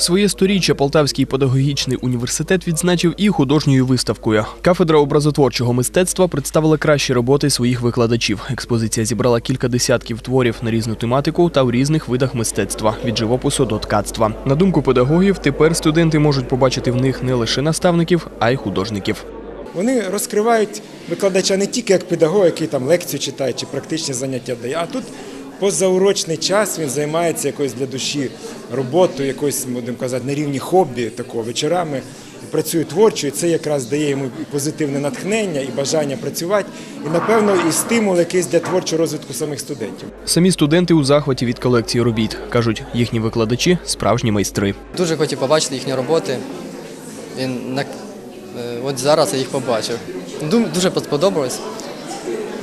Своє сторіччя Полтавський педагогічний університет відзначив і художньою виставкою. Кафедра образотворчого мистецтва представила кращі роботи своїх викладачів. Експозиція зібрала кілька десятків творів на різну тематику та у різних видах мистецтва від живопису до ткацтва. На думку педагогів, тепер студенти можуть побачити в них не лише наставників, а й художників. Вони розкривають викладача не тільки як педагог, який там лекцію читає чи практичні заняття дає, а тут позаурочний час він займається якоюсь для душі роботою, якоюсь, будемо казати, на рівні хобі такого вечорами. Працює творчо, і це якраз дає йому позитивне натхнення, і бажання працювати, і напевно і стимул якийсь для творчого розвитку самих студентів. Самі студенти у захваті від колекції робіт кажуть, їхні викладачі справжні майстри. Дуже хотів побачити їхні роботи. І на, е, от зараз я їх побачив. Дум- Дуже сподобалось.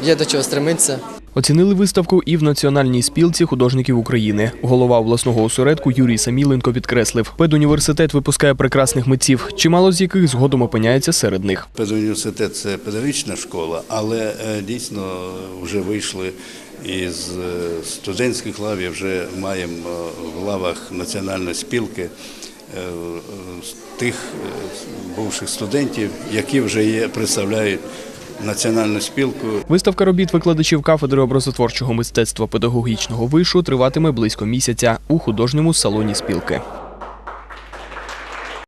Є до чого стремитися. Оцінили виставку і в Національній спілці художників України. Голова обласного осередку Юрій Саміленко підкреслив, педуніверситет випускає прекрасних митців, чимало з яких згодом опиняється серед них. Педуніверситет це педагогічна школа, але е, дійсно вже вийшли із е, студентських лав вже маємо е, в лавах національної спілки тих бувших студентів, які вже є, представляють національну спілку. Виставка робіт викладачів кафедри образотворчого мистецтва педагогічного вишу триватиме близько місяця у художньому салоні спілки.